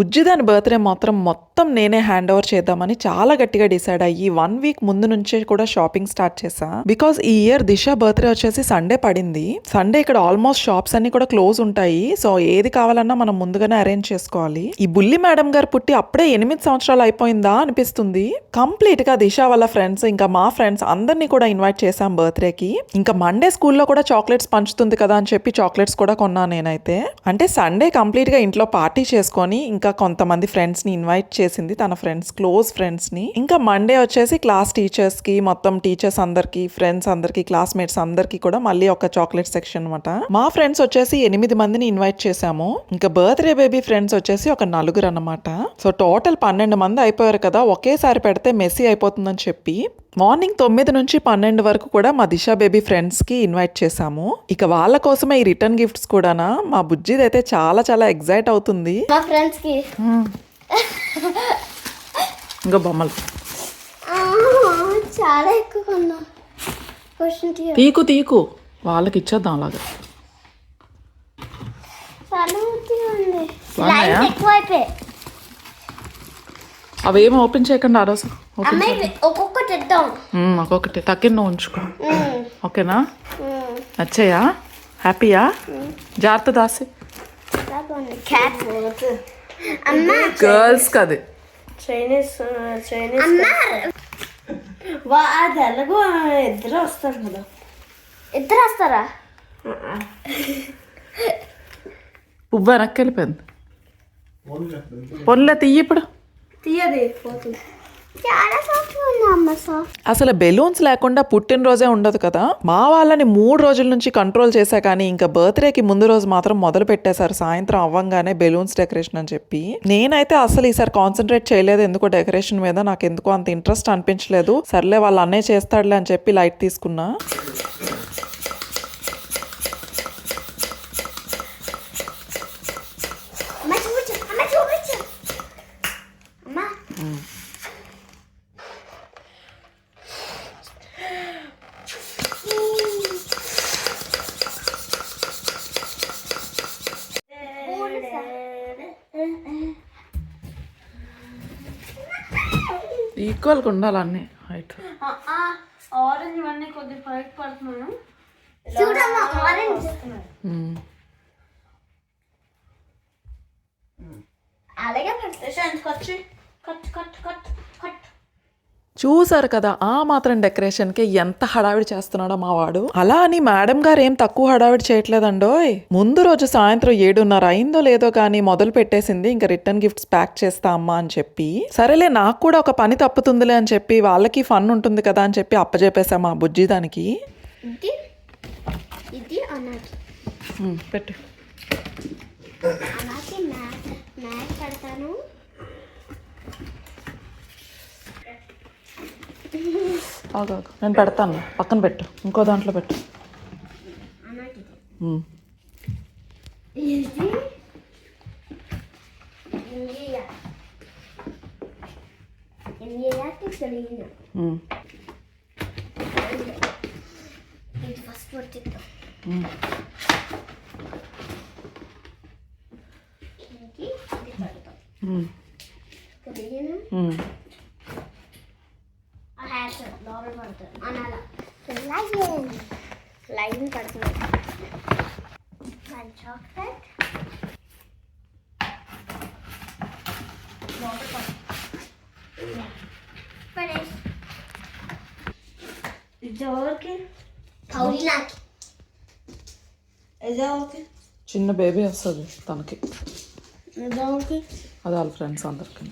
బుజ్జి దాని బర్త్డే మాత్రం మొత్తం నేనే హ్యాండ్ ఓవర్ చేద్దామని చాలా గట్టిగా డిసైడ్ అయ్యి వన్ వీక్ ముందు నుంచే కూడా షాపింగ్ స్టార్ట్ చేసా బికాస్ ఈ ఇయర్ దిశ బర్త్డే వచ్చేసి సండే పడింది. సండే ఇక్కడ ఆల్మోస్ట్ షాప్స్ అన్ని కూడా క్లోజ్ ఉంటాయి. సో ఏది కావాలన్నా మనం ముందుగానే అరేంజ్ చేసుకోవాలి. ఈ బుల్లి మేడం గారు పుట్టి అప్పుడే ఎనిమిది సంవత్సరాలు అయిపోయిందా అనిపిస్తుంది. కంప్లీట్గా దిశ వాళ్ళ ఫ్రెండ్స్ ఇంకా మా ఫ్రెండ్స్ అందరినీ కూడా ఇన్వైట్ చేశాం బర్త్డే కి ఇంకా మండే స్కూల్లో కూడా చాక్లెట్స్ పంచుతుంది కదా అని చెప్పి చాక్లెట్స్ కూడా కొన్నాను నేనైతే. అంటే సండే కంప్లీట్గా ఇంట్లో పార్టీ చేసుకొని ఇంకా కొంతమంది ఫ్రెండ్స్ని ఇన్వైట్ చేసింది తన ఫ్రెండ్స్ క్లోజ్ ఫ్రెండ్స్ని. ఇంకా మండే వచ్చేసి క్లాస్ టీచర్స్కి మొత్తం టీచర్స్ అందరికి ఫ్రెండ్స్ అందరికీ క్లాస్మేట్స్ అందరికీ కూడా మళ్ళీ ఒక చాక్లెట్ సెక్షన్ అనమాట మా ఫ్రెండ్స్ వచ్చేసి ఎనిమిది మందిని ఇన్వైట్ చేశాము. ఇంకా బర్త్డే బేబీ ఫ్రెండ్స్ వచ్చేసి ఒక నలుగురు అనమాట సో టోటల్ పన్నెండు మంది అయిపోయారు కదా ఒకేసారి పెడితే మెస్సీ అయిపోతుందని చెప్పి. మార్నింగ్ తొమ్మిది నుంచి పన్నెండు వరకు కూడా మా దిశా బేబీ ఫ్రెండ్స్కి ఇన్వైట్ చేశాము. ఇక వాళ్ళ కోసమే ఈ రిటర్న్ గిఫ్ట్స్ కూడానా? మా బుజ్జిది అయితే చాలా చాలా ఎగ్జైట్ అవుతుంది. మా ఫ్రెండ్స్కి ఇంకా బొమ్మలు. చాలా ఎక్కువ కొన్నా తీకు తీకు. వాళ్ళకి ఇచ్చేద్దాం అలాగా. అవేం ఓపెన్ చేయకుండా ఆ రోజు. ఒక్కొక్కటి తక్కిన ఉంచుకో. ఓకేనా. నచ్చాయా? హ్యాపీయా జాగ్రత్త దాసి. గర్ల్స్ కది చైనీస్ చైనీస్ అమ్మా. వా అది ఎలాగో ఇద్దరు వస్తారు కదా. ఇద్దరు వస్తారా? పువ్వు వెనక్కి వెళ్ళిపోయింది పొన్లే తీయి ఇప్పుడు. తీయది పోతుంది. అసలు బెలూన్స్ లేకుండా పుట్టినరోజే ఉండదు కదా. మా వాళ్ళని మూడు రోజుల నుంచి కంట్రోల్ చేశా కానీ ఇంకా బర్త్డేకి ముందు రోజు మాత్రం మొదలు పెట్టేశారు. సాయంత్రం అవ్వంగానే బెలూన్స్ డెకరేషన్ అని చెప్పి. నేనైతే అసలు ఈసారి కాన్సన్ట్రేట్ చేయలేదు. ఎందుకో డెకరేషన్ మీద నాకు ఎందుకో అంత ఇంట్రెస్ట్ అనిపించలేదు. సర్లే వాళ్ళ అన్నయ్య చేస్తాడులే అని చెప్పి లైట్ తీసుకున్నా అమ్మ చూపించు అమ్మ చూపించు అమ్మ ఈక్వల్గా ఉండాలి అన్నీ. హైట్ ఆరెంజ్ ఇవన్నీ కొద్దిగా పైకి పడుతున్నాను. చూడమ్మా ఆరెంజ్ అలాగే పడుతుంది వచ్చి కట్ కట్ కట్ కట్ చూసారు కదా ఆ మాత్రం డెకరేషన్కి ఎంత హడావిడి చేస్తున్నాడో మా వాడు అలా అని మేడం గారు ఏం తక్కువ హడావిడి చేయట్లేదండోయ్. ముందు రోజు సాయంత్రం ఏడున్నర అయిందో లేదో కానీ మొదలు పెట్టేసింది ఇంకా రిటర్న్ గిఫ్ట్స్ ప్యాక్ చేస్తా అమ్మా అని చెప్పి సరేలే నాకు కూడా ఒక పని తప్పుతుందిలే అని చెప్పి వాళ్ళకి ఫన్ ఉంటుంది కదా అని చెప్పి అప్పచెప్పేసా మా బుజ్జి దానికి. పెట్టు అలాగే మ్యాట్ మ్యాట్ పెడతాను ఆగు, ఆగు. నేను పెడతాను పక్కన పెట్టు ఇంకో దాంట్లో పెట్టు అన్నకి ఉమ్. ఇది ఇండియా ఇండియాకి తెలియదు ఉమ్. ఇది ఫస్ట్ పట్టిద్దాం ఉమ్. ఇది ఇది పెడతాం ఉమ్. తెలియను ఉమ్. ఆ హ్యాట్ లోపల పడుతుంది అనాల లైన్ లైన్ పడుతుంది చాక్లెట్ పడేసి ఇది ఎవరికి పౌలినాకి ఇది ఎవరికి చిన్న బేబీ వస్తుంది తనకి. అది వాళ్ళ ఫ్రెండ్స్ అందరికి.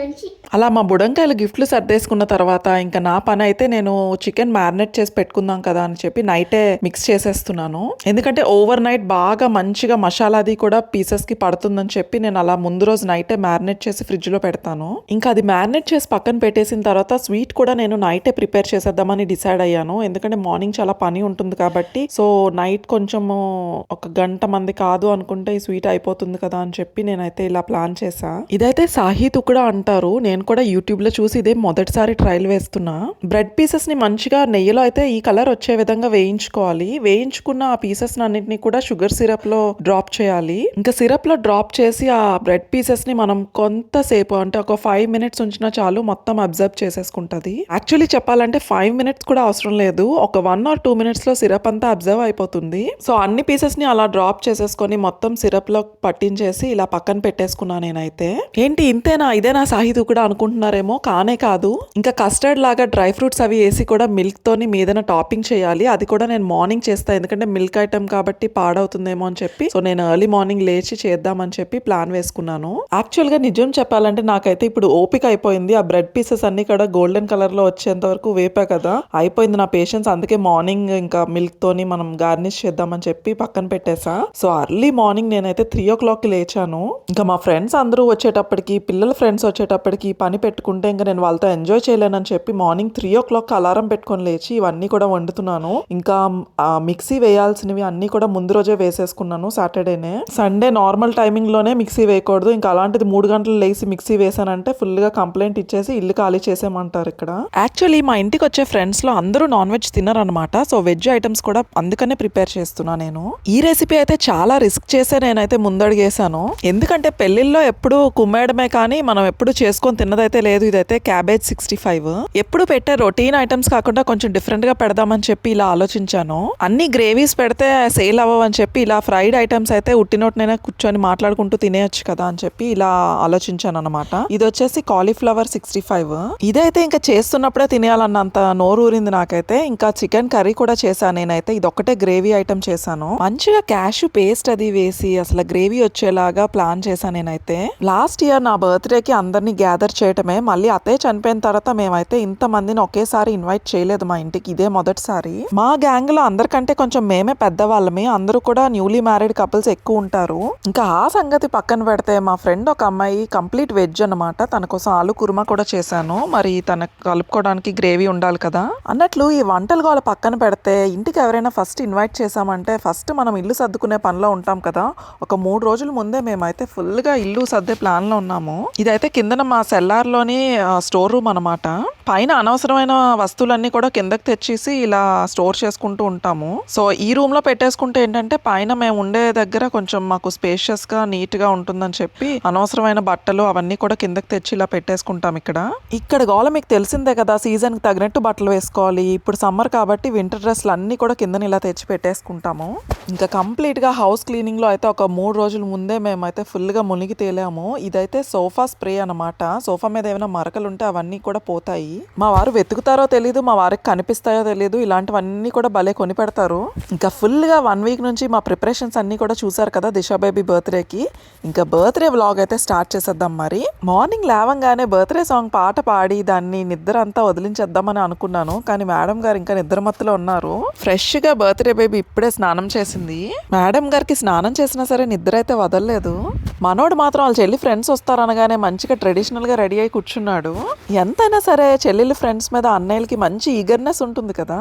నుంచి. అలా మా బుడంకాయలు గిఫ్ట్లు సర్దేసుకున్న తర్వాత ఇంకా నా పని అయితే నేను చికెన్ మ్యారినేట్ చేసి పెట్టుకుందాం కదా అని చెప్పి నైటే మిక్స్ చేసేస్తున్నాను. ఎందుకంటే ఓవర్ నైట్ బాగా మంచిగా మసాలాది కూడా పీసెస్కి పడుతుందని చెప్పి నేను అలా ముందు రోజు నైటే మ్యారినేట్ చేసి ఫ్రిడ్జ్లో పెడతాను. ఇంకా అది మ్యారినేట్ చేసి పక్కన పెట్టేసిన తర్వాత స్వీట్ కూడా నేను నైటే ప్రిపేర్ చేసేద్దామని డిసైడ్ అయ్యాను. ఎందుకంటే మార్నింగ్ చాలా పని ఉంటుంది కాబట్టి. సో నైట్ కొంచెము ఒక గంట మంది కాదు అనుకుంటే ఈ స్వీట్ అయిపోతుంది కదా అని చెప్పి నేనైతే ఇలా ప్లాన్ చేసా ఇదైతే సాహిత్ కూడా అంటారు నేను కూడా యూట్యూబ్లో చూసి ఇదే మొదటిసారి ట్రయల్ వేస్తున్నా. బ్రెడ్ పీసెస్ని మంచిగా నెయ్యిలో అయితే ఈ కలర్ వచ్చే విధంగా వేయించుకోవాలి. వేయించుకున్న ఆ పీసెస్ అన్నింటినీ కూడా షుగర్ సిరప్లో డ్రాప్ చేయాలి. ఇంకా సిరప్లో డ్రాప్ చేసి ఆ బ్రెడ్ పీసెస్ని మనం కొంతసేపు అంటే ఒక ఫైవ్ మినిట్స్ ఉంచినా చాలు మొత్తం అబ్జర్వ్ చేసేసుకుంటది. యాక్చువల్లీ చెప్పాలంటే ఫైవ్ మినిట్స్ కూడా అవసరం లేదు. ఒక వన్ ఆర్ టూ మినిట్స్లో సిరప్ అంతా అబ్జర్వ్ అయిపోతుంది. సో అన్ని పీసెస్ని అలా డ్రాప్ చేసేసుకొని మొత్తం సిరప్లో పట్టించేసి ఇలా పక్కన పెట్టేసుకున్నా నేనైతే. ఏంటి ఇంతేనా? ఇదేనా సాహితు కూడా అనుకుంటున్నారేమో కానే కాదు. ఇంకా కస్టర్డ్ లాగా డ్రై ఫ్రూట్స్ అవి వేసి కూడా మిల్క్ తోని మీదన టాపింగ్ చేయాలి. అది కూడా నేను మార్నింగ్ చేస్తాను ఎందుకంటే మిల్క్ ఐటమ్ కాబట్టి పాడవుతుందేమో అని చెప్పి. సో నేను ఎర్లీ మార్నింగ్ లేచి చేద్దామని చెప్పి ప్లాన్ వేసుకున్నాను. యాక్చువల్గా నిజం చెప్పాలంటే నాకైతే ఇప్పుడు ఓపిక అయిపోయింది. ఆ బ్రెడ్ పీసెస్ అన్ని కూడా గోల్డెన్ కలర్లో వచ్చేంత వరకు వేపా కదా. అయిపోయింది నా పేషెన్స్. అందుకే మార్నింగ్ ఇంకా మిల్క్ తోని మనం గార్నిష్ చేద్దామని చెప్పి పక్కన పెట్టేసా. సో అర్లీ మార్నింగ్ నేనైతే త్రీ ఓ క్లాక్కి లేచాను. ఇంకా మా ఫ్రెండ్స్ అందరూ వచ్చేటప్పటికి పిల్లల ఫ్రెండ్స్ వచ్చే వచ్చేటప్పటికి పని పెట్టుకుంటే ఇంకా నేను వాళ్ళతో ఎంజాయ్ చేయలేనని చెప్పి morning three o'clock alarm పెట్టుకొని లేచి ఇవన్నీ కూడా వండుతున్నాను. ఇంకా మిక్సీ వేయాల్సినవి అన్ని కూడా ముందు రోజే వేసేసుకున్నాను సాటర్డేనే. సండే నార్మల్ టైమింగ్లోనే మిక్సీ వేయకూడదు. ఇంకా అలాంటిది మూడు గంటలు లేచి మిక్సీ వేసానంటే ఫుల్గా కంప్లైంట్ ఇచ్చేసి ఇల్లు ఖాళీ చేసేమంటారు ఇక్కడ. యాక్చువల్లీ మా ఇంటికి వచ్చే ఫ్రెండ్స్లో అందరూ నాన్ వెజ్ తినరనమాట. సో వెజ్ ఐటమ్స్ కూడా అందుకనే ప్రిపేర్ చేస్తున్నా నేను. ఈ రెసిపీ అయితే చాలా రిస్క్ చేసే నేనైతే ముందడిగేసాను ఎందుకంటే పెళ్ళిల్లో ఎప్పుడు కుమ్మేయడమే కానీ మనం ఎప్పుడు చేసుకొని తిన్నదైతే లేదు. ఇదైతే క్యాబేజ్ సిక్స్టీ ఫైవ్. ఎప్పుడు పెట్టే రొటీన్ ఐటమ్స్ కాకుండా కొంచెం డిఫరెంట్గా పెడదామని చెప్పి ఇలా ఆలోచించాను. అన్ని గ్రేవీస్ పెడితే సేల్ అవ్వని చెప్పి ఇలా ఫ్రైడ్ ఐటమ్స్ అయితే ఉట్టినోటినైనా కూర్చొని మాట్లాడుకుంటూ తినేయచ్చు కదా అని చెప్పి ఇలా ఆలోచించాను అనమాట ఇది వచ్చేసి కాలీఫ్లవర్ సిక్స్టీ ఫైవ్. ఇదైతే ఇంకా చేస్తున్నప్పుడే తినేయాలన్నంత నోరు ఊరింది నాకైతే. ఇంకా చికెన్ కర్రీ కూడా చేశాను నేనైతే. ఇది ఒక్కటే గ్రేవీ ఐటమ్ చేశాను. మంచిగా క్యాషు పేస్ట్ అది వేసి అసలు గ్రేవీ వచ్చేలాగా ప్లాన్ చేశాను నేనైతే. లాస్ట్ ఇయర్ నా బర్త్డే కి అందరినీ గ్యాదర్ చేయటమే. మళ్ళీ అత్తయ్య చనిపోయిన తర్వాత మేమైతే ఇంత మందిని ఒకేసారి ఇన్వైట్ చేయలేదు మా ఇంటికి. ఇదే మొదటిసారి. మా గ్యాంగ్లో అందరికంటే కొంచెం మేమే పెద్దవాళ్ళమే. అందరూ కూడా న్యూలీ మ్యారీడ్ కపుల్స్ ఎక్కువ ఉంటారు. ఇంకా ఆ సంగతి పక్కన పెడితే మా ఫ్రెండ్ ఒక అమ్మాయి కంప్లీట్ వెజ్ అన్నమాట. తన కోసం ఆలు కుర్మా కూడా చేశాను. మరి తనకు కలుపుకోవడానికి గ్రేవీ ఉండాలి కదా. అన్నట్లు ఈ వంటలు గోల పక్కన పెడితే ఇంటికి ఎవరైనా ఫస్ట్ ఇన్వైట్ చేసామంటే ఫస్ట్ మనం ఇల్లు సర్దుకునే పనిలో ఉంటాం కదా. ఒక మూడు రోజుల ముందే మేమైతే ఫుల్గా ఇల్లు సర్దే ప్లాన్లో ఉన్నాము. ఇదైతే కిందన మా సెల్లార్లోని స్టోర్ రూమ్ అనమాట పైన అనవసరమైన వస్తువులన్నీ కూడా కిందకి తెచ్చేసి ఇలా స్టోర్ చేసుకుంటూ ఉంటాము. సో ఈ రూమ్లో పెట్టేసుకుంటే ఏంటంటే పైన మేము ఉండే దగ్గర కొంచెం మాకు స్పేషియస్గా నీట్గా ఉంటుందని చెప్పి అనవసరమైన బట్టలు అవన్నీ కూడా కిందకి తెచ్చి ఇలా పెట్టేసుకుంటాం ఇక్కడ. ఇక్కడ గోల మీకు తెలిసిందే కదా సీజన్కి తగినట్టు బట్టలు వేసుకోవాలి. ఇప్పుడు సమ్మర్ కాబట్టి వింటర్ డ్రెస్లు అన్ని కూడా కిందన ఇలా తెచ్చి పెట్టేసుకుంటాము. ఇంకా కంప్లీట్గా హౌస్ క్లీనింగ్లో అయితే ఒక మూడు రోజుల ముందే మేమైతే ఫుల్గా మునిగి తేలాము. ఇదైతే సోఫా స్ప్రే అనమాట సోఫా మీద ఏమైనా మరకలు ఉంటే అవన్నీ కూడా పోతాయి. మా వారు వెతుకుతారో తెలియదు మా వారికి కనిపిస్తాయో తెలియదు ఇలాంటివన్నీ కూడా భలే కొని పెడతారు. ఇంకా ఫుల్గా వన్ వీక్ నుంచి మా ప్రిపరేషన్స్ అన్ని కూడా చూసారు కదా దిశా బేబీ బర్త్డేకి. ఇంకా బర్త్డే వ్లాగ్ అయితే స్టార్ట్ చేసేద్దాం మరి. మార్నింగ్ లేవంగానే బర్త్డే సాంగ్ పాట పాడి దాన్ని నిద్ర అంతా వదిలించేద్దామని అనుకున్నాను కానీ మేడం గారు ఇంకా నిద్ర మత్తులో ఉన్నారు. ఫ్రెష్గా బర్త్డే బేబీ ఇప్పుడే స్నానం చేసింది. మేడం గారికి స్నానం చేసినా సరే నిద్ర అయితే వదలలేదు. మనోడు మాత్రం వాళ్ళ చెల్లి ఫ్రెండ్స్ వస్తారనగానే మంచిగా ట్రెడిషనల్గా రెడీ అయి కూర్చున్నాడు. ఎంతైనా సరే చెల్లెళ్ళ ఫ్రెండ్స్ మీద అన్నయ్యలకి మంచి ఈగర్నెస్ ఉంటుంది కదా?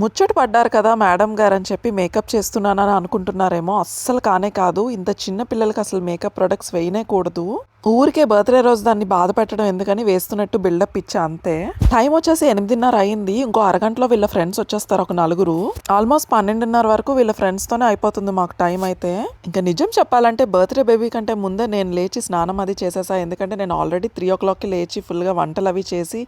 ముచ్చట పడ్డారు కదా మేడం గారు అని చెప్పి మేకప్ చేస్తున్నానని అనుకుంటున్నారేమో. అస్సలు కానే కాదు. ఇంత చిన్న పిల్లలకి అసలు మేకప్ ప్రొడక్ట్స్ వేయనే కూడదు ఊరికే బర్త్డే రోజు దాన్ని బాధ పెట్టడం ఎందుకని వేస్తున్నట్టు బిల్డప్ ఇచ్చా అంతే. టైం వచ్చేసి ఎనిమిదిన్నర అయింది. ఇంకో అరగంటలో వీళ్ళ ఫ్రెండ్స్ వచ్చేస్తారు ఒక నలుగురు. ఆల్మోస్ట్ పన్నెండున్నర వరకు వీళ్ళ ఫ్రెండ్స్ తోనే అయిపోతుంది మాకు టైం అయితే. ఇంకా నిజం చెప్పాలంటే బర్త్డే బేబీ కంటే ముందే నేను లేచి స్నానం అది చేసేసా. ఎందుకంటే నేను ఆల్రెడీ త్రీ ఓ క్లాక్కి లేచి ఫుల్గా వంటలు అవి చేసి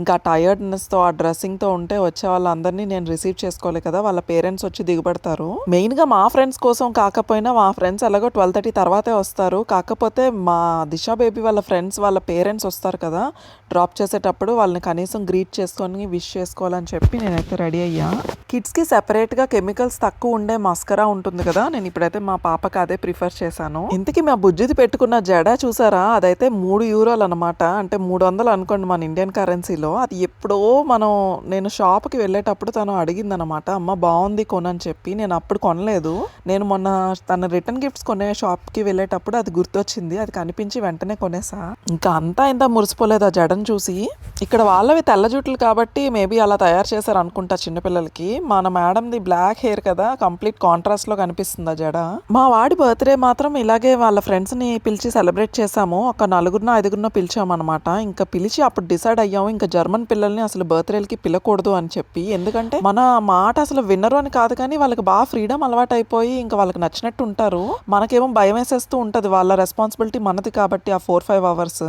ఇంకా టైర్డ్నెస్తో ఆ డ్రెస్సింగ్తో ఉంటే వచ్చే వాళ్ళందరినీ నేను రిసీవ్ చేసుకోవాలి కదా వాళ్ళ పేరెంట్స్ వచ్చి దిగుబడతారు. మెయిన్గా మా ఫ్రెండ్స్ కోసం కాకపోయినా మా ఫ్రెండ్స్ ఎలాగో ట్వెల్వ్ థర్టీ తర్వాతే వస్తారు. కాకపోతే మా దిశా బేబీ వాళ్ళ ఫ్రెండ్స్ వాళ్ళ పేరెంట్స్ వస్తారు కదా డ్రాప్ చేసేటప్పుడు వాళ్ళని కనీసం గ్రీట్ చేసుకొని విష్ చేసుకోవాలని చెప్పి నేనైతే రెడీ అయ్యా. కిడ్స్కి సెపరేట్గా కెమికల్స్ తక్కువ ఉండే మస్కరా ఉంటుంది కదా నేను ఇప్పుడైతే మా పాపకి అదే ప్రిఫర్ చేశాను. ఇంతకీ మా బుజ్జిది పెట్టుకున్న జడ చూసారా అదైతే మూడు యూరోలు అనమాట అంటే మూడు వందలు అనుకోండి మన ఇండియన్ కరెన్సీలో అది ఎప్పుడో మనం నేను షాప్కి వెళ్ళేటప్పుడు తను అడిగిందనమాట అమ్మ బాగుంది కొనని చెప్పి నేను అప్పుడు కొనలేదు. నేను మొన్న తన రిటర్న్ గిఫ్ట్స్ కొనే షాప్కి వెళ్ళేటప్పుడు అది గుర్తొచ్చింది. అది కనిపించి వెంటనే కొనేసా. ఇంకా అంతా ఇంత మురిసిపోలేదు ఆ జడను చూసి. ఇక్కడ వాళ్ళవి తెల్ల జుట్లు కాబట్టి మేబీ అలా తయారు చేశారు అనుకుంటా చిన్నపిల్లలకి. మన మేడంది బ్లాక్ హెయిర్ కదా కంప్లీట్ కాంట్రాస్ట్లో కనిపిస్తుంది ఆ జడ. మా వాడి బర్త్డే మాత్రం ఇలాగే వాళ్ళ ఫ్రెండ్స్ని పిలిచి సెలబ్రేట్ చేసాము ఒక నలుగురిన ఐదుగురినో పిలిచామన్నమాట. ఇంకా పిలిచి అప్పుడు డిసైడ్ అయ్యాము. ఇంకా జర్మన్ పిల్లల్ని అసలు బర్త్డేలకి పిలకూడదు అని చెప్పి. ఎందుకంటే మన మాట అసలు వినరు అని కాదు కానీ వాళ్ళకి బాగా ఫ్రీడమ్ అలవాటు అయిపోయి ఇంకా వాళ్ళకి నచ్చినట్టు ఉంటారు మనకేమో భయం వేసేస్తూ ఉంటుంది వాళ్ళ రెస్పాన్సిబిలిటీ మనది కాబట్టి ఆ ఫోర్ ఫైవ్ అవర్స్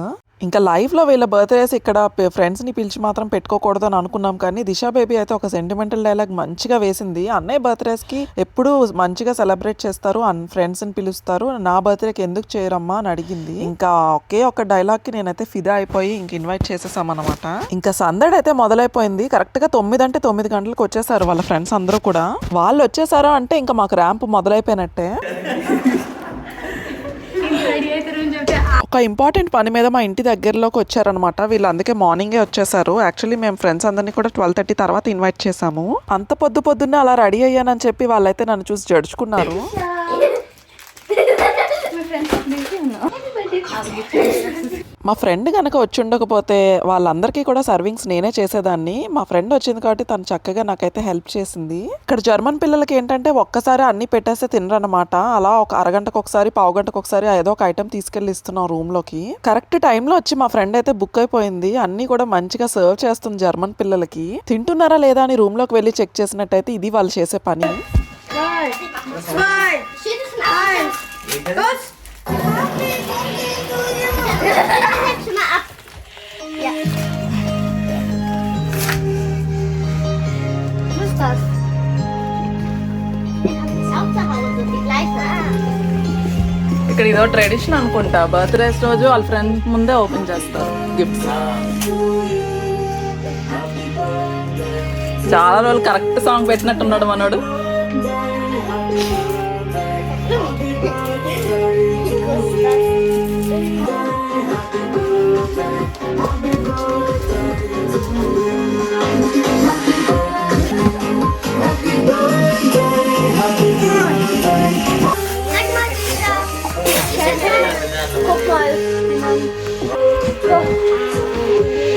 ఇంకా లైఫ్లో వీళ్ళ బర్త్డేస్ ఇక్కడ ఫ్రెండ్స్ని పిలిచి మాత్రం పెట్టుకోకూడదు అని అనుకున్నాం. కానీ దిశా బేబీ అయితే ఒక సెంటిమెంటల్ డైలాగ్ మంచిగా వేసింది. అన్నయ్య బర్త్డేస్కి ఎప్పుడు మంచిగా సెలబ్రేట్ చేస్తారు. అన్ ఫ్రెండ్స్ని పిలుస్తారు. నా బర్త్డేకి ఎందుకు చేయరమ్మా అని అడిగింది. ఇంకా ఒకే ఒక డైలాగ్కి నేనైతే ఫిదా అయిపోయి ఇంక ఇన్వైట్ చేసేసామన్నమాట. ఇంకా సందడి అయితే మొదలైపోయింది. కరెక్ట్గా తొమ్మిది అంటే తొమ్మిది గంటలకు వచ్చేసారు వాళ్ళ ఫ్రెండ్స్ అందరూ కూడా. వాళ్ళు వచ్చేసారు అంటే ఇంకా మాకు ర్యాంప్ మొదలైపోయినట్టే. ఒక ఇంపార్టెంట్ పని మీద మా ఇంటి దగ్గరలోకి వచ్చారనమాట వీళ్ళు అందుకే మార్నింగే వచ్చేసారు. యాక్చువల్లీ మేము ఫ్రెండ్స్ అందరినీ కూడా ట్వెల్వ్ థర్టీ తర్వాత ఇన్వైట్ చేసాము అంత పొద్దు పొద్దున్నే అలా రెడీ అయ్యానని చెప్పి వాళ్ళైతే నన్ను చూసి జడుచుకున్నారు మా ఫ్రెండ్ కనుక వచ్చి ఉండకపోతే వాళ్ళందరికీ కూడా సర్వింగ్స్ నేనే చేసేదాన్ని. మా ఫ్రెండ్ వచ్చింది కాబట్టి తను చక్కగా నాకైతే హెల్ప్ చేసింది. ఇక్కడ జర్మన్ పిల్లలకి ఏంటంటే ఒక్కసారి అన్ని పెట్టేస్తే తినరనమాట అలా ఒక అరగంటకు ఒకసారి పావు గంటకు ఒకసారి ఏదో ఒక ఐటమ్ తీసుకెళ్ళి ఇస్తున్నాం రూమ్లోకి. కరెక్ట్ టైంలో వచ్చి మా ఫ్రెండ్ అయితే బుక్ అయిపోయింది. అన్ని కూడా మంచిగా సర్వ్ చేస్తుంది జర్మన్ పిల్లలకి. తింటున్నారా లేదా అని రూమ్లోకి వెళ్ళి చెక్ చేసినట్టయితే ఇది వాళ్ళు చేసే పని. Schon mal ab. Ja. Was ist das? ఇక్కడ ఇదో ట్రెడిషన్ అనుకుంటా బర్త్డేస్ రోజు వాళ్ళ ఫ్రెండ్ ముందే ఓపెన్ చేస్తారు గిఫ్ట్స్ చాలా రోజులు కరెక్ట్ సాంగ్ పెట్టినట్టున్నాడు మనోడు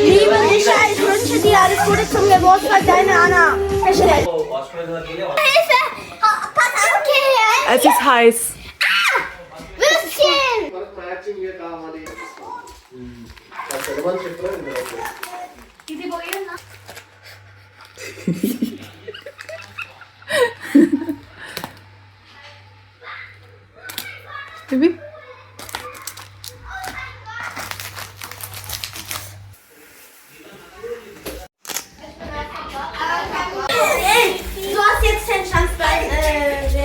Liebe Lisa, ich wünsche dir alles Gute zum Geburtstag, deine Anna. Oh! Es ist heiß. ఇవి äh,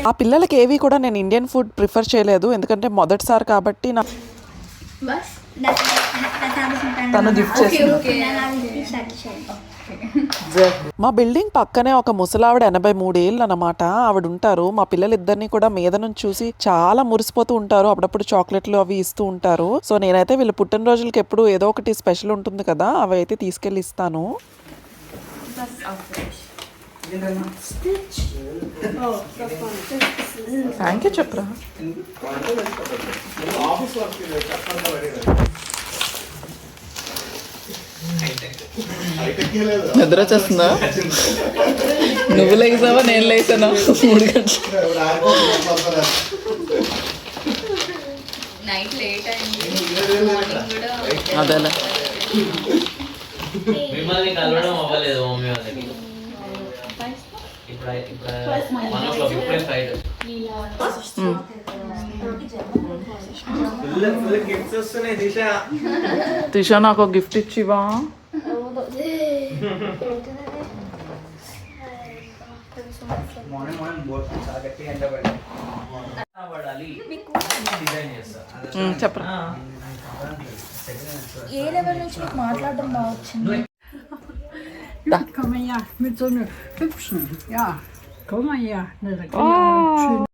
ఆ పిల్లలకి ఏవి కూడా నేను ఇండియన్ ఫుడ్ ప్రిఫర్ చేయలేదు ఎందుకంటే మొదటిసారి కాబట్టి నా Was? తను గిఫ్ట్ చేసింది. మా బిల్డింగ్ పక్కనే ఒక ముసలావిడ ఎనభై మూడేళ్ళు అనమాట ఆవిడ ఉంటారు మా పిల్లలిద్దరిని కూడా మీద నుంచి చూసి చాలా మురిసిపోతూ ఉంటారు. అప్పుడప్పుడు చాక్లెట్లు అవి ఇస్తూ ఉంటారు. సో నేనైతే వీళ్ళ పుట్టినరోజులకి ఎప్పుడు ఏదో ఒకటి స్పెషల్ ఉంటుంది కదా అవి అయితే తీసుకెళ్ళి ఇస్తాను. థ్యాంక్ యూ చెప్పరా ఆఫీస్ వర్క్ చెప్పండి హైటెక్ లేదు నిద్ర వచ్చేస్తుందా? నువ్వు లేసావా నేను లేసానా మూడు గంటలు. అదేలే. మిమ్మల్ని కలవడం అవ్వలేదు మమ్మీ వాళ్ళకి. ఇప్పుడు ఇప్పుడు వన్ ఓ క్లాక్ ఇప్పుడే ఫైవ్ ఫుల్ ఫుల్ గిఫ్ట్స్ వస్తున్నాయి దిశ. త్రిష నాకు ఒక గిఫ్ట్ ఇచ్చివా? చెప్పరా ఏ లెవెల్ నుంచి మీకు మాట్లాడడం బాగా వచ్చింది Komm mal her, mit so einer hübschen. Ja, komm mal her. Ne, da kann ja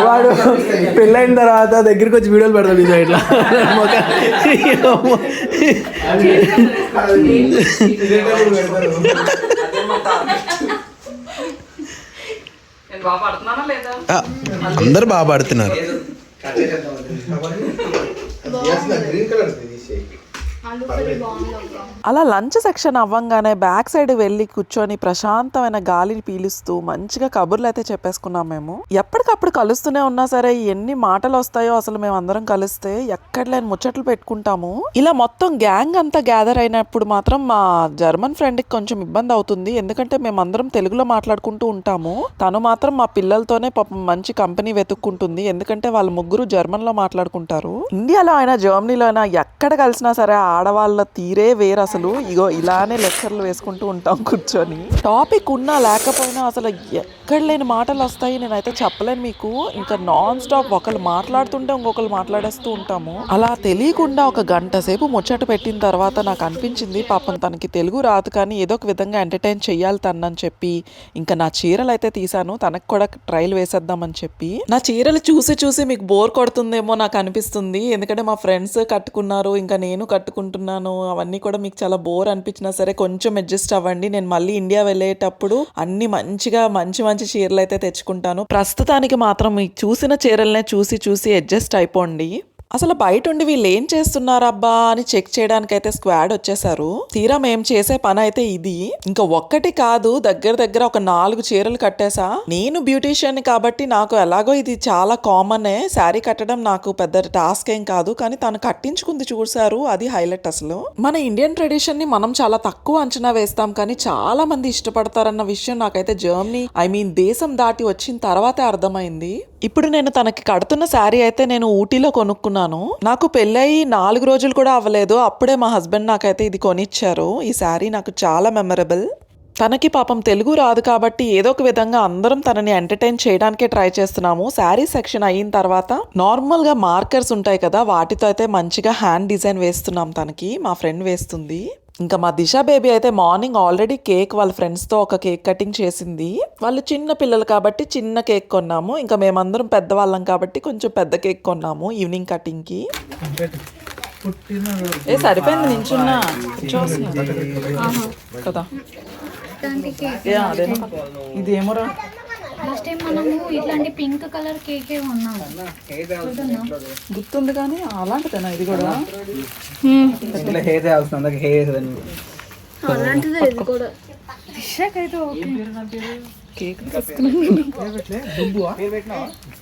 వాడు పెళ్ళైన తర్వాత దగ్గరికి వచ్చి వీడియోలు పెడతాడు ఇది ఇట్లా. అందరు బాగా పాడుతున్నారు. గ్రీన్ కలర్ తీసేయి ఆలు కర్రీ బాగుంది అక్క అలా లంచ్ సెక్షన్ అవ్వంగానే బ్యాక్ సైడ్ వెళ్ళి కూర్చొని ప్రశాంతమైన గాలిని పీలుస్తూ మంచిగా కబుర్లు అయితే చెప్పేసుకున్నాం మేము. ఎప్పటికప్పుడు కలుస్తూనే ఉన్నా సరే ఎన్ని మాటలు వస్తాయో అసలు మేము అందరం కలిస్తే ఎక్కడ లేని ముచ్చట్లు పెట్టుకుంటాము. ఇలా మొత్తం గ్యాంగ్ అంతా గ్యాదర్ అయినప్పుడు మాత్రం మా జర్మన్ ఫ్రెండ్కి కొంచెం ఇబ్బంది అవుతుంది. ఎందుకంటే మేము అందరం తెలుగులో మాట్లాడుకుంటూ ఉంటాము. తను మాత్రం మా పిల్లలతోనే పాపం మంచి కంపెనీ వెతుక్కుంటుంది. ఎందుకంటే వాళ్ళు ముగ్గురు జర్మన్లో మాట్లాడుకుంటారు. ఇండియాలో అయినా జర్మనీలో అయినా ఎక్కడ కలిసినా సరే ఆడవాళ్ళ తీరే వేరు అసలు. ఇగో ఇలానే లెక్చర్లు వేసుకుంటూ ఉంటాం కూర్చొని. టాపిక్ ఉన్నా లేకపోయినా అసలు ఎక్కడ లేని మాటలు వస్తాయి నేనైతే చెప్పలేను మీకు. ఇంకా నాన్ స్టాప్ ఒకళ్ళు మాట్లాడుతుంటే ఇంకొకరు మాట్లాడేస్తూ ఉంటాము. అలా తెలియకుండా ఒక గంట సేపు ముచ్చట పెట్టిన తర్వాత నాకు అనిపించింది పాపం తనకి తెలుగు రాదు కానీ ఏదో ఒక విధంగా ఎంటర్టైన్ చేయాలి తనని చెప్పి. ఇంకా నా చీరలు అయితే తీసాను తనకు కూడా ట్రైల్ వేసేద్దామని చెప్పి. నా చీరలు చూసి చూసి మీకు బోర్ కొడుతుందేమో నాకు అనిపిస్తుంది. ఎందుకంటే మా ఫ్రెండ్స్ కట్టుకున్నారు ఇంకా నేను కట్టుకుంటున్నాను అవన్నీ కూడా మీకు చాలా బోర్ అనిపించినా సరే కొంచెం అడ్జస్ట్ అవ్వండి. నేను మళ్ళీ ఇండియా వెళ్ళేటప్పుడు అన్ని మంచిగా మంచి మంచి చీరలు అయితే తెచ్చుకుంటాను. ప్రస్తుతానికి మాత్రం మీకు చూసిన చీరలనే చూసి చూసి అడ్జస్ట్ అయిపోండి. అసలు బయట ఉండి వీళ్ళు ఏం చేస్తున్నారబ్బా అని చెక్ చేయడానికైతే స్క్వాడ్ వచ్చేసారు తీరా మేము చేసే పని అయితే ఇది. ఇంకా ఒక్కటి కాదు దగ్గర దగ్గర ఒక నాలుగు చీరలు కట్టేసా నేను బ్యూటీషియన్ కాబట్టి నాకు ఎలాగో ఇది చాలా కామనే. శారీ కట్టడం నాకు పెద్ద టాస్క్ ఏం కాదు కానీ తను కట్టించుకుంది చూసారు అది హైలైట్ అసలు. మన ఇండియన్ ట్రెడిషన్ని మనం చాలా తక్కువ అంచనా వేస్తాం కానీ చాలా మంది ఇష్టపడతారన్న విషయం నాకైతే జర్మనీ ఐ మీన్ దేశం దాటి వచ్చిన తర్వాతే అర్థమైంది. ఇప్పుడు నేను తనకి కడుతున్న శారీ అయితే నేను ఊటీలో కొనుక్కున్నాను. నాకు పెళ్ళయి నాలుగు రోజులు కూడా అవ్వలేదు. అప్పుడే మా హస్బెండ్ నాకైతే ఇది కొనిచ్చారు. ఈ శారీ నాకు చాలా మెమరబుల్. తనకి పాపం తెలుగు రాదు కాబట్టి ఏదో ఒక విధంగా అందరం తనని ఎంటర్టైన్ చేయడానికే ట్రై చేస్తున్నాము. శారీ సెక్షన్ అయిన తర్వాత నార్మల్గా మార్కర్స్ ఉంటాయి కదా వాటితో అయితే మంచిగా హ్యాండ్ డిజైన్ వేస్తున్నాం తనకి. మా ఫ్రెండ్ వేస్తుంది. ఇంకా మా దిశ బేబీ అయితే మార్నింగ్ ఆల్రెడీ కేక్ వాళ్ళ ఫ్రెండ్స్తో ఒక కేక్ కటింగ్ చేసింది. వాళ్ళు చిన్న పిల్లలు కాబట్టి చిన్న కేక్ కొన్నాము. ఇంకా మేమందరం పెద్దవాళ్ళం కాబట్టి కొంచెం పెద్ద కేక్ కొన్నాము ఈవినింగ్ కటింగ్కి. ఏ సరిపోయింది నించున్నా. కదా. ఏ, అదేనా? ఇది ఏమోరా లాస్ట్ టైం మనము ఇట్లాంటి పింక్ కలర్ కేకే ఉన్నాము గుర్తుంది కానీ అలాంటిదేనా ఇది కూడా? ఇట్లా హెయిర్ హెయిర్ అలాంటిదే ఇది కూడా. కేక్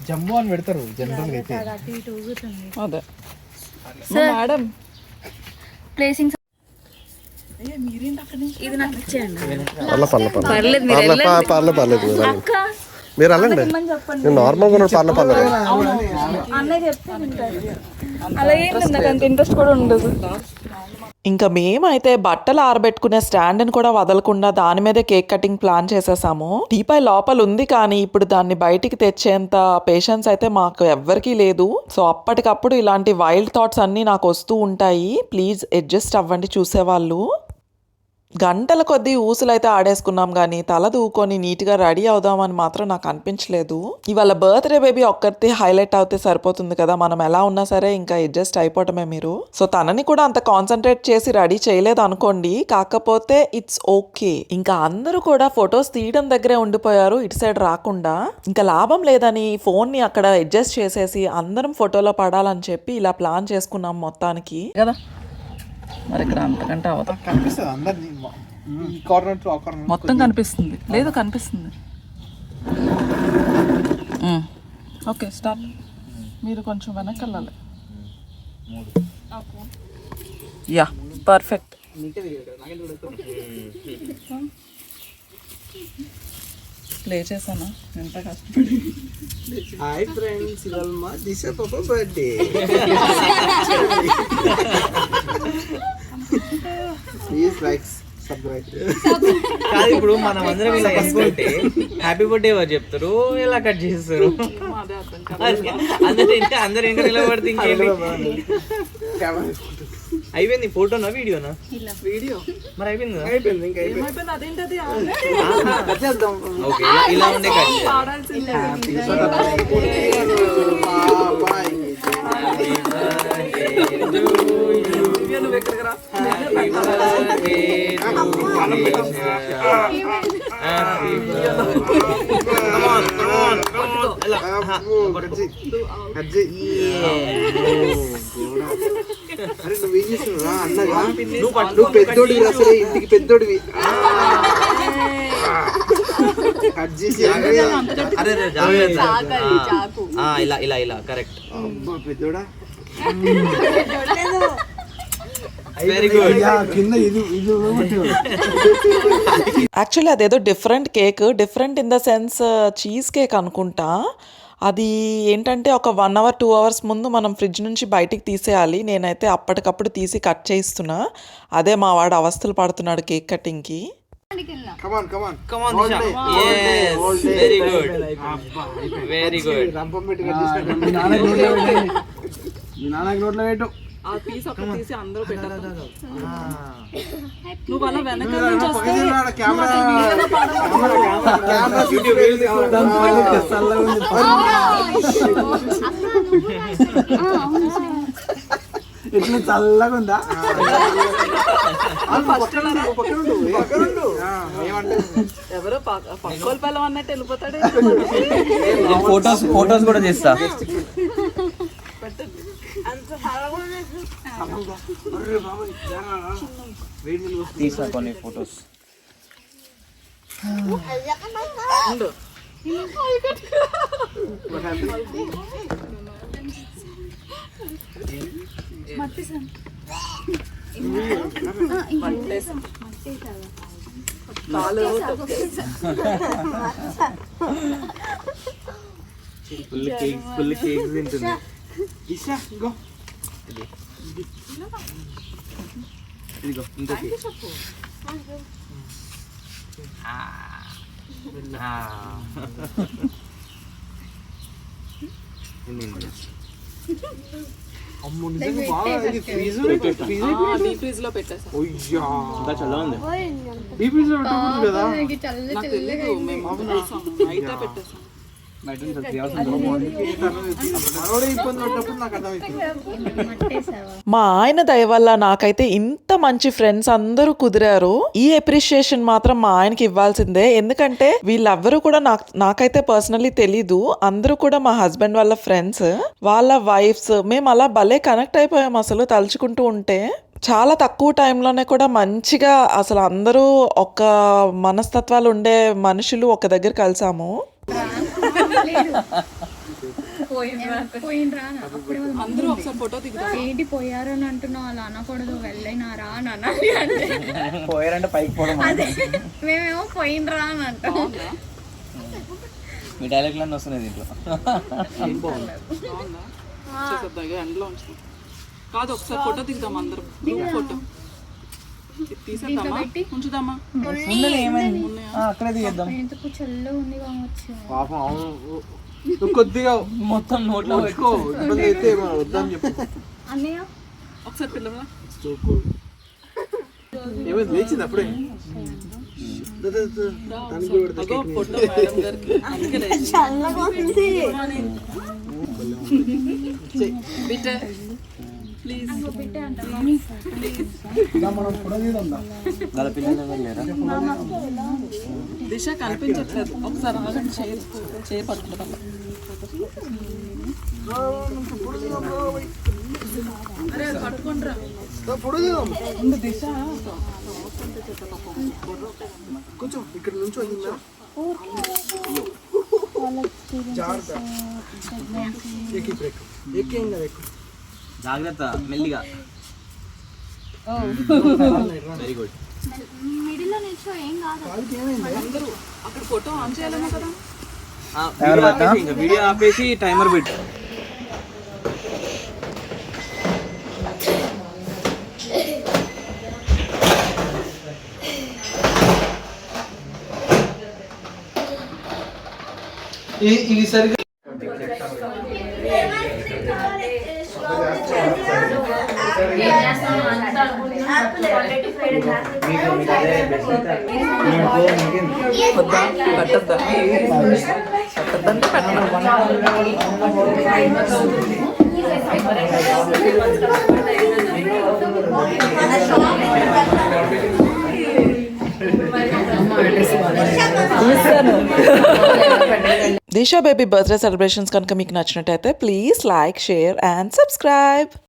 జమ్ము అని పెడతారు. జనరల్ అయితే. అదే మేడం. ప్లేసింగ్ పర్లే పర్లే పర్లే పర్లేదు మీరు వెళ్ళండి. మీరు వెళ్ళండి నేను నార్మల్గా ఉన్నాడు పర్లే పర్లేదు ఇంకా మేమైతే బట్టలు ఆరబెట్టుకునే స్టాండ్ని కూడా వదలకుండా దాని మీదే కేక్ కటింగ్ ప్లాన్ చేసేసాము. టీపై లోపల ఉంది కానీ ఇప్పుడు దాన్ని బయటికి తెచ్చేంత పేషెన్స్ అయితే మాకు ఎవ్వరికీ లేదు. సో అప్పటికప్పుడు ఇలాంటి వైల్డ్ థాట్స్ అన్నీ నాకు వస్తూ ఉంటాయి. ప్లీజ్ అడ్జస్ట్ అవ్వండి చూసేవాళ్ళు. గంటల కొద్దీ ఊసులైతే ఆడేసుకున్నాం కానీ తల దూకొని నీట్గా రెడీ అవుదామని మాత్రం నాకు అనిపించలేదు. ఇవాళ బర్త్డే బేబీ ఒక్కరితే హైలైట్ అవుతే సరిపోతుంది కదా? మనం ఎలా ఉన్నా సరే ఇంకా అడ్జస్ట్ అయిపోవటమే మీరు. సో తనని కూడా అంత కాన్సన్ట్రేట్ చేసి రెడీ చేయలేదు అనుకోండి. కాకపోతే ఇట్స్ ఓకే. ఇంకా అందరూ కూడా ఫొటోస్ తీయడం దగ్గరే ఉండిపోయారు. ఇటు సైడ్ రాకుండా. ఇంకా లాభం లేదని ఫోన్ని అక్కడ అడ్జస్ట్ చేసేసి అందరం ఫోటోలో పడాలని చెప్పి ఇలా ప్లాన్ చేసుకున్నాం మొత్తానికి. కదా? మరి ఇక్కడ అంతకంటే అవదు. కనిపిస్తుంది అందరినీ. ఈ కార్నర్ టు ఆ కార్నర్ మొత్తం కనిపిస్తుంది. లేదు కనిపిస్తుంది. ఓకే స్టార్ట్ మీరు కొంచెం వెనక్కి వెళ్ళాలి యా పర్ఫెక్ట్. ప్లే చేశానా? ఎంత కష్టపడి? హాయ్ ఫ్రెండ్స్ ఇవాళ మా దిశ పాప బర్త్డే ప్లీజ్ లైక్స్ కాదు ఇప్పుడు మనం అందరం ఇలా వేసుకుంటే హ్యాపీ బర్త్డే ఎవరు చెప్తారు ఇలా కట్ చేస్తారు. అదే, అందరు ఇంకా అందరు ఇంకా నిలబడితే ఇంకేంటి? అయిపోయింది ఫోటోనా వీడియోనా? వీడియో మరి అయిపోయింది? ఇంకా అదేంటది ఓకే ఇలా- ఉండే కట్ దివ్య, నువ్వు ఎక్కడికి రా? నువ్వేం పెద్దోడివి అసలు ఇంటికి పెద్దోడివి ఇలా ఇలా ఇలా కరెక్ట్ పెద్దోడా? వెరీ గుడ్ కింద ఇది ఇది యాక్చువల్లీ అదేదో different cake different in the sense cheese cake అనుకుంటా. అది ఏంటంటే ఒక వన్ అవర్ టూ అవర్స్ ముందు మనం ఫ్రిడ్జ్ నుంచి బయటికి తీసేయాలి. నేనైతే అప్పటికప్పుడు తీసి కట్ చేయిస్తున్నా. అదే మా వాడు అవస్థలు పడుతున్నాడు కేక్ కటింగ్కి yes very good very good మీ నాన్నకి నోట్లో పెట్టు. ఆ పీస్ తీసి అందరూ పెట్టారు నువ్వు అలా వెనక నుంచి వస్తే కెమెరా ఎట్లా చల్లగా ఉందా? ఎవరో పక్క పక్కోళ్ళ పిల్లం అన్నట్టు వెళ్ళిపోతాడే ఫోటోస్ ఫోటోస్ కూడా చేస్తా. తీసా కొన్ని photos. Full cakes full cakes తింటుంది. ఇషా ఇంకో ఇదిగో ఇంకో కేక్ అమ్మో నిజంగా బాగా ఇది ఫ్రీజ్ ఫ్రీజ్ డీప్ ఫ్రీజ్లో పెట్టేసా. అయ్యా. ఇంకా చల్లగా ఉంది? డీప్ ఫ్రీజ్లో పెట్టకూడదు కదా నాకు తెలియదు మేము పెట్టేసాం నైటే పెట్టేసాం. మా ఆయన దయ వల్ల నాకైతే ఇంత మంచి ఫ్రెండ్స్ అందరూ కుదిరారు. ఈ అప్రిషియేషన్ మాత్రం మా ఆయనకి ఇవ్వాల్సిందే. ఎందుకంటే వీళ్ళెవ్వరూ కూడా నాకు నాకైతే పర్సనల్లీ తెలీదు. అందరూ కూడా మా హస్బెండ్ వాళ్ళ ఫ్రెండ్స్ వాళ్ళ వైఫ్స్ మేము అలా భలే కనెక్ట్ అయిపోయాం అసలు తలుచుకుంటూ ఉంటే. చాలా తక్కువ టైంలోనే కూడా మంచిగా అసలు అందరూ ఒక మనస్తత్వాలు ఉండే మనుషులు ఒక దగ్గర కలిసాము. అందరూ ఒకసారి ఫోటో దిగుతాం ఏంటి పోయారు అని అంటున్నావు? అలా అనకూడదు వెళ్ళైనారా అని అనాలి అంటే. పోయారంటే పైకి పోవడం అదే. మేమేమో పోయినరా అని అంటాం. మీ డైలాగ్లన్నీ వస్తున్నాయి దీంట్లో. కాదు ఒకసారి ఫోటో దిగుదాం అందరం. గ్రూప్ ఫోటో కొద్దిగా మొత్తం నోట్లో పెట్టుకో. ఇబ్బంది అయితే వద్దని చెప్పు. అన్నయ్య? ఒకసారి పిల్లవా? ఏమైంది లేచింది అప్పుడే. అందుకే దిశ కనిపించట్లేదు ఒకసారి ఆగండి పట్టుకుంటారా దిశ. కొంచెం ఇక్కడ నుంచి జాగ్రత్త. ఎక్కి బ్రేక్. ఎక్కేం కదా ఎక్కువ జాగ్రత్త మెల్లిగా వెరీ గుడ్ మిడిల్ లో నిల్చో ఏం కాదు అందరూ అక్కడ ఫోటో ఆన్ చేయాలన్నా కదా వీడియో ఆపేసి టైమర్ పెట్టు ఇది సరిగ్గా వద్దా పెట్టద్దా? పెట్టద్దంటే పెట్టను దిశా బేబీ బర్త్డే సెలబ్రేషన్స్ కనుక మీకు నచ్చినట్టయితే please like share and subscribe.